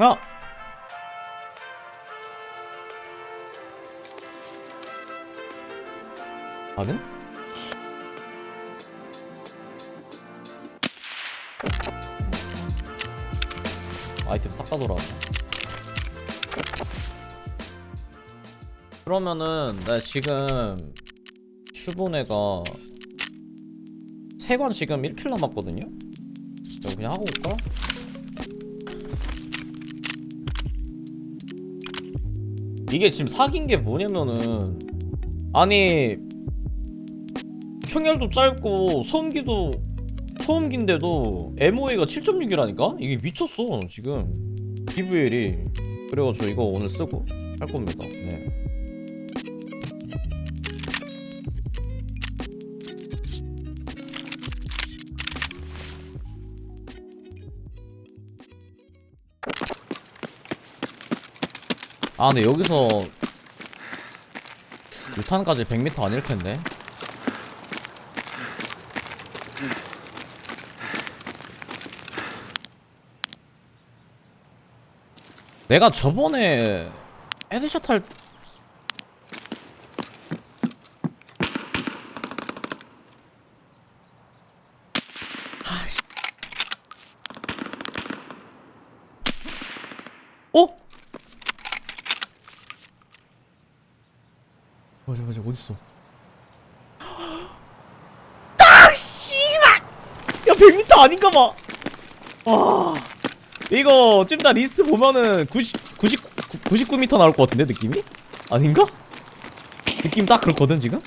야! 나는? 아이템 싹 다 돌아왔다. 그러면은 나 지금 슈보네가 세관 지금 1킬 남았거든요? 이거 그냥 하고 올까? 이게 지금 사귄 게 뭐냐면은 아니 총열도 짧고 소음기도 소음기인데도 MOA가 7.6이라니까? 이게 미쳤어 지금 PVL이 그래가지고 이거 오늘 쓰고 할 겁니다 네. 아 근데 여기서 유탄까지 100m 아닐 텐데. 내가 저번에 헤드샷 할 맞아 맞아 어딨어 딱 씨발 야 100m 아닌가 봐 와. 이거 좀 이따 리스트 보면은 90, 90, 99m 나올 것 같은데 느낌이? 아닌가? 느낌 딱 그렇거든 지금?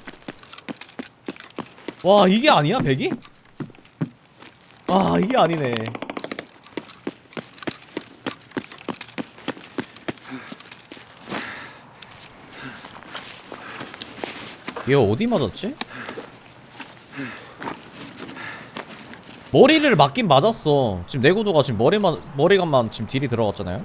와 이게 아니야 100이? 아 이게 아니네 얘 어디 맞았지? 머리를 맞긴 맞았어. 지금 내구도가 지금 머리만 머리감만 지금 딜이 들어갔잖아요.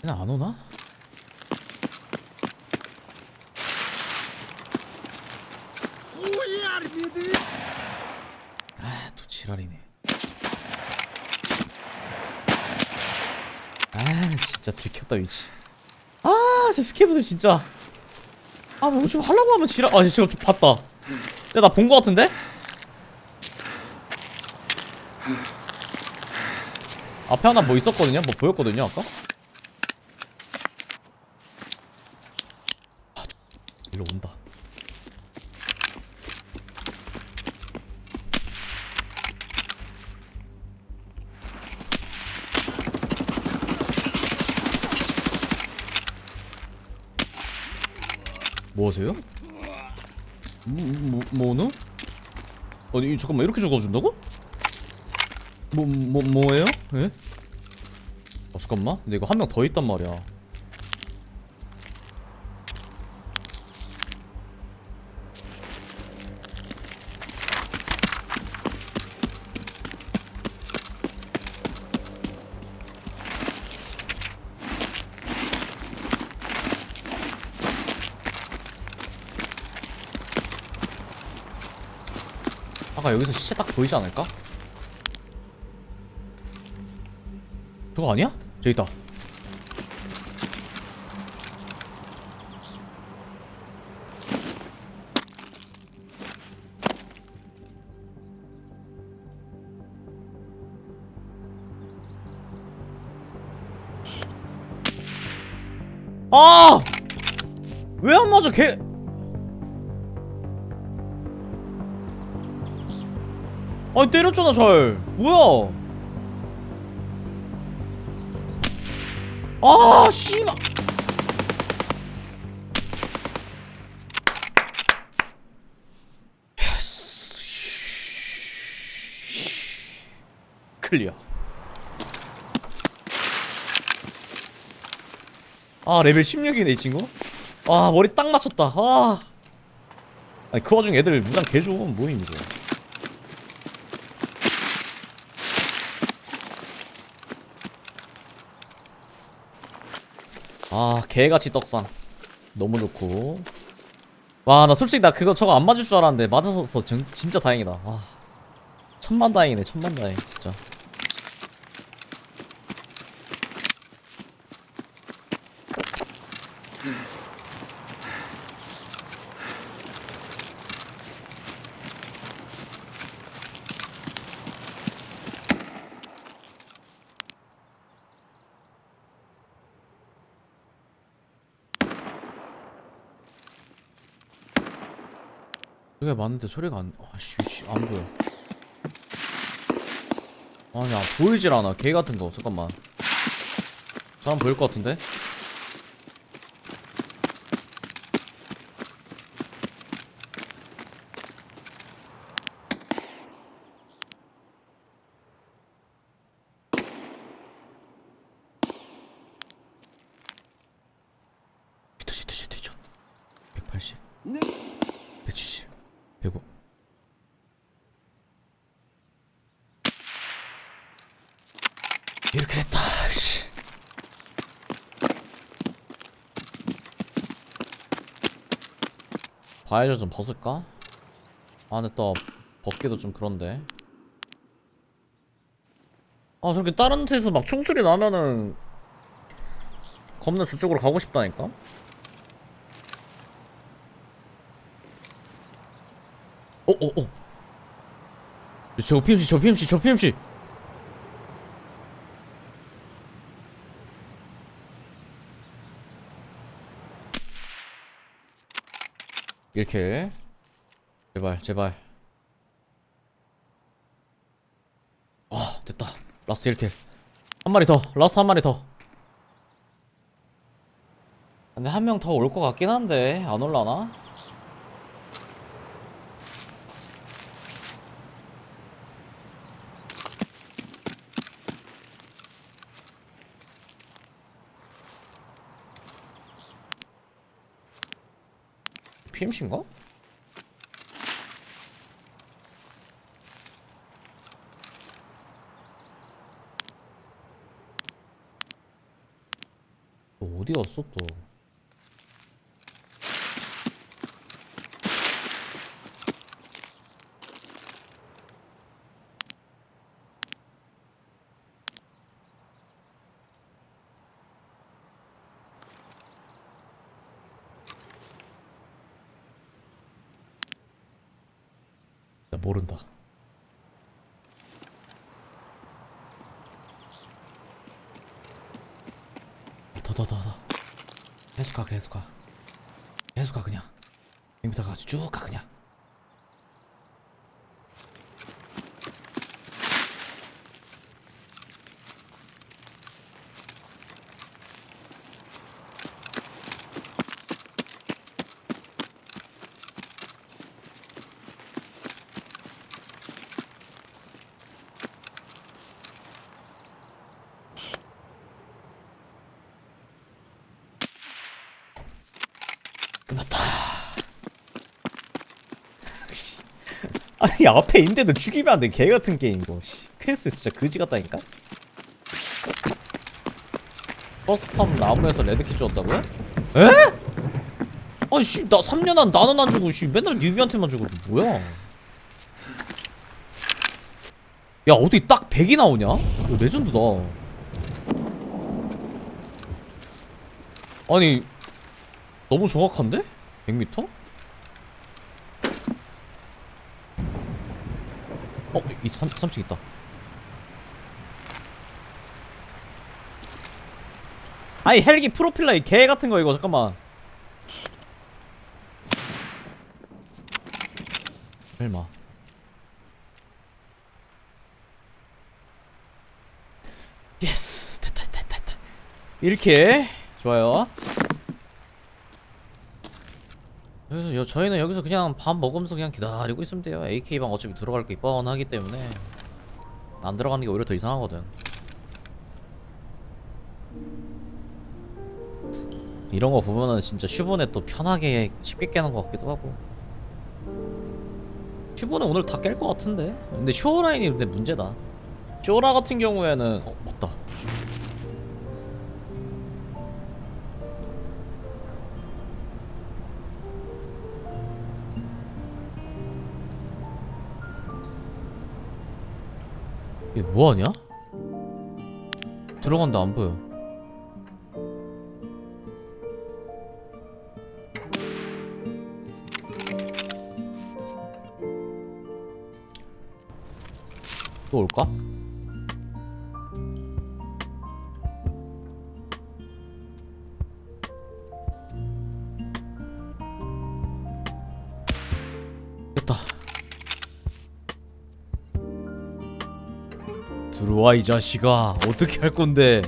그냥 안 오나? 아, 또 지랄이네. 아, 진짜 들켰다 위치. 아, 저 스케이브들 진짜. 아, 뭐좀 하려고 하면 지랄. 아, 지금 좀 봤다. 야, 나 본 거 같은데? 앞에 하나 뭐 있었거든요? 뭐 보였거든요, 아까? 뭐 하세요? 뭐, 뭐, 뭐는? 아니, 잠깐만, 이렇게 죽어준다고? 뭐, 뭐, 뭐예요? 예? 아, 잠깐만. 근데 이거 한 명 더 있단 말이야. 아까 여기서 시체 딱 보이지 않을까? 저거 아니야? 저기 있다. 아니 때렸잖아 잘. 뭐야? 아 씨발. 클리어. 아 레벨 16이네 이 친구? 아 머리 딱 맞췄다. 아. 아니 그 와중에 애들 무장 개 좋은 모임 이거 아 개같이 떡상. 너무 좋고. 와 나 솔직히 나 그거 저거 안 맞을 줄 알았는데 맞아서 진, 진짜 다행이다. 와 천만 다행이네 천만 다행 진짜 여기가 맞는데 소리가 안 아씨 씨, 안 보여. 아니 아, 보이질 않아. 개 같은 거 잠깐만. 사람 보일 것 같은데 뒤져 뒤져 뒤져 180 170 105 이렇게 됐다 씨. 바이저 좀 벗을까? 아 근데 또 벗기도 좀 그런데 아 저렇게 다른 데서 막 총소리 나면은 겁나 저쪽으로 가고 싶다니까? 어, 어, 어. 저 PMC, 저 PMC, 저 PMC. 이렇게. 제발, 제발. 아, 됐다. 라스트 이렇게. 한 마리 더. 라스트 한 마리 더. 근데 한 명 더 올 것 같긴 한데 안 올라나? PMC인가? 어디 갔어 또? 모른다. 더 더 더 더. 계속 가 계속 가. 계속 가 그냥. 여기부터 가서 쭉가 그냥. 끝났다. 씨. 아니 앞에 있는데도 죽이면 안 돼. 개 같은 게임 이거. 씨. 퀘스트 진짜 그지 같다니까. 버스텀 나무에서 레드키 주었다고요? 에? 아니 씨, 나 3년 한 나는 안 주고 씨 맨날 뉴비한테만 주고 뭐야? 야 어디 딱 100이 나오냐? 이거 레전드다. 아니 너무 정확한데? 100m? 어, 이 3, 3층 있다. 아니 헬기 프로필러 이개 같은 거 이거 잠깐만. 설마. 예스 됐다 됐다 됐다. 이렇게 좋아요. 그래서 여, 저희는 여기서 그냥 밥 먹으면서 그냥 기다리고 있으면 돼요. AK방 어차피 들어갈 게 뻔하기 때문에 안 들어가는 게 오히려 더 이상하거든. 이런 거 보면은 진짜 슈번에 또 편하게 쉽게 깨는 것 같기도 하고. 큐브는 오늘 다 깰 것 같은데 근데 쇼라인이 근데 문제다 쇼라 같은 경우에는 어 맞다 얘 뭐하냐? 들어간다 안 보여 또 올까? 와 이 자식아 어떻게 할 건데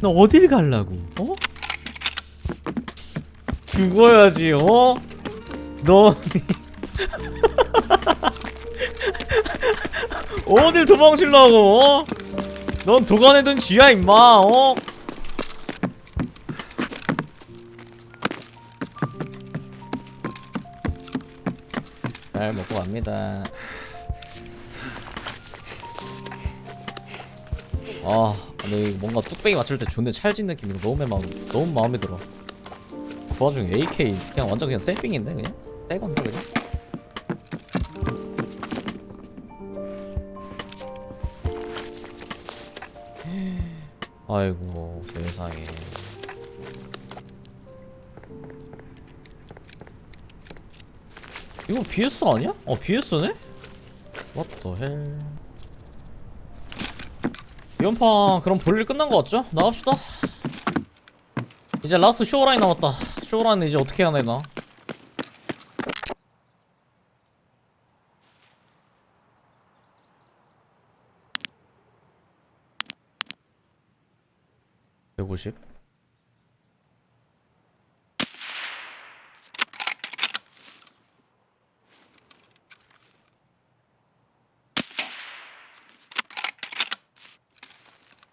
너 어딜 갈라고 어? 죽어야지 어? 너 어딜 도망치려고 어? 넌 도관에 둔 쥐야 임마 어? 잘 먹고 갑니다 아 근데 뭔가 뚝배기 맞출 때 존나 찰진 느낌이 너무 마음 너무 마음에 들어 그 와중에 AK 그냥 완전 그냥 셀핑인데 그냥 떼건데 그냥 아이고 세상에 이거 BS 아니야? 어 BS네? What the hell 이번 판 그럼 볼일 끝난 거 같죠? 나갑시다 이제 라스트 쇼라인 남았다 쇼라인 이제 어떻게 해야 되나 (150)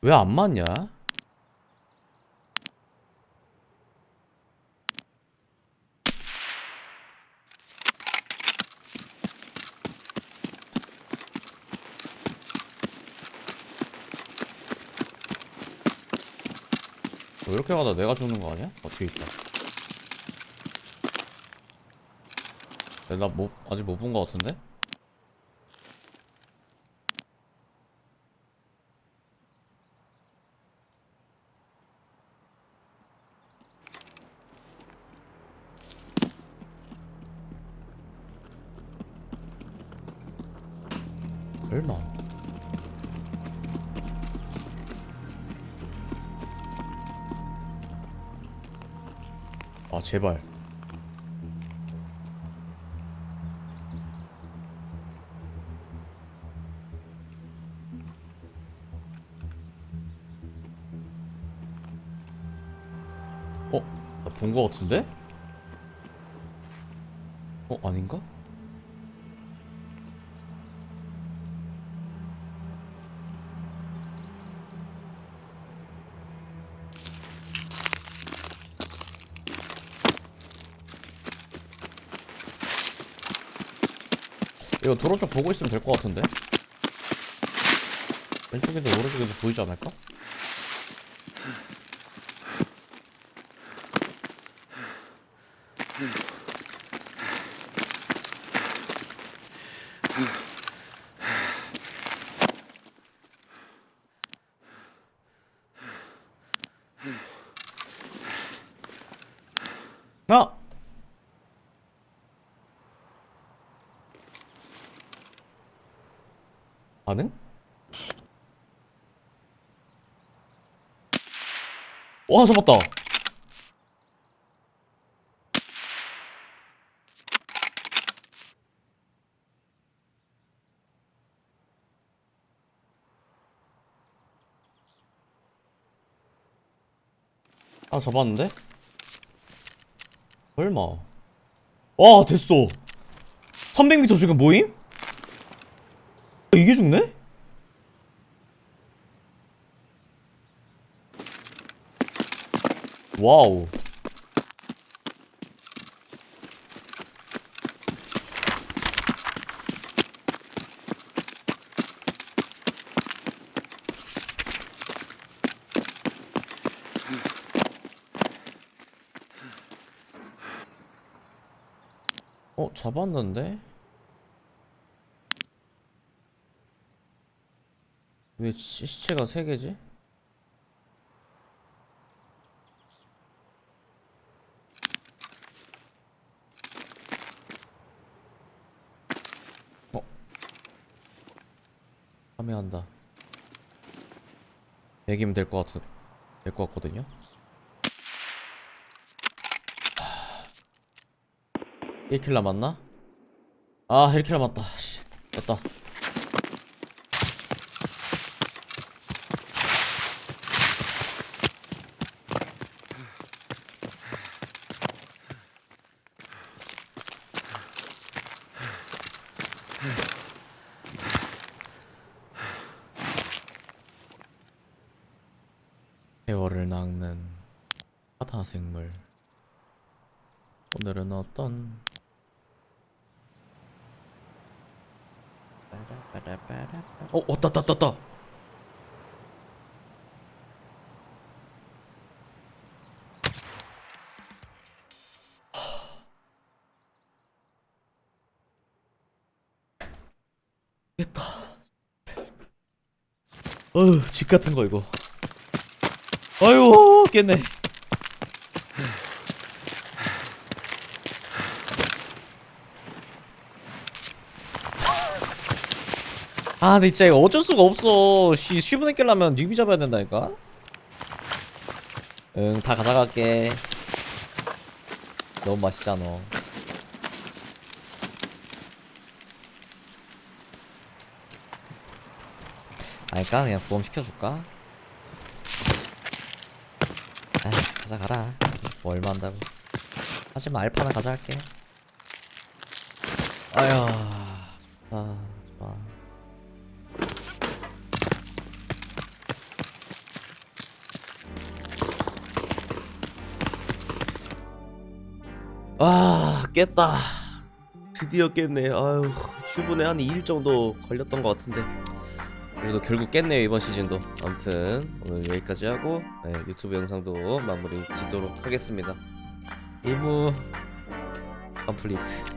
왜 안 맞냐? 뭐 이렇게 가다 내가 죽는 거 아니야? 어떻게 있다. 나 뭐 아직 못 본 거 같은데? 얼마? 아 제발 어? 나 본 거 같은데? 어? 아닌가? 이거 도로 쪽 보고 있으면 될 것 같은데? 왼쪽에도 오른쪽에도 보이지 않을까? 야! 반응? 와 잡았다 아 잡았는데? 설마 와 됐어 300m 지금 모임? 아, 이게 죽네? 와우 어 잡았는데? 왜 시- 시체가 세 개지? 어? 참여한다. 100이면 될 것 같은 될 것 같거든요? 1킬 남았나? 아 1킬 남았다. 씨 됐다 세월을 낚는 바다 생물 오늘은 어떤 어 왔다 왔다 왔다 깼다. 어휴 집 같은 거 이거. 아유 깼네 아 근데 진짜 이거 어쩔 수가 없어. 씨 쉬분에 깰려면 뉴비 잡아야 된다니까? 응 다 가져갈게. 너무 맛있잖아. 아니까? 그냥 보험 시켜줄까? 아 가져가라. 뭐 얼마 한다고. 하지만 알파는 가져갈게. 아휴 깼다. 드디어 깼네. 아유 출근에 한 2일 정도 걸렸던 것 같은데. 그래도 결국 깼네요 이번 시즌도. 아무튼 오늘 여기까지 하고 네, 유튜브 영상도 마무리 짓도록 하겠습니다. 1부 컴플리트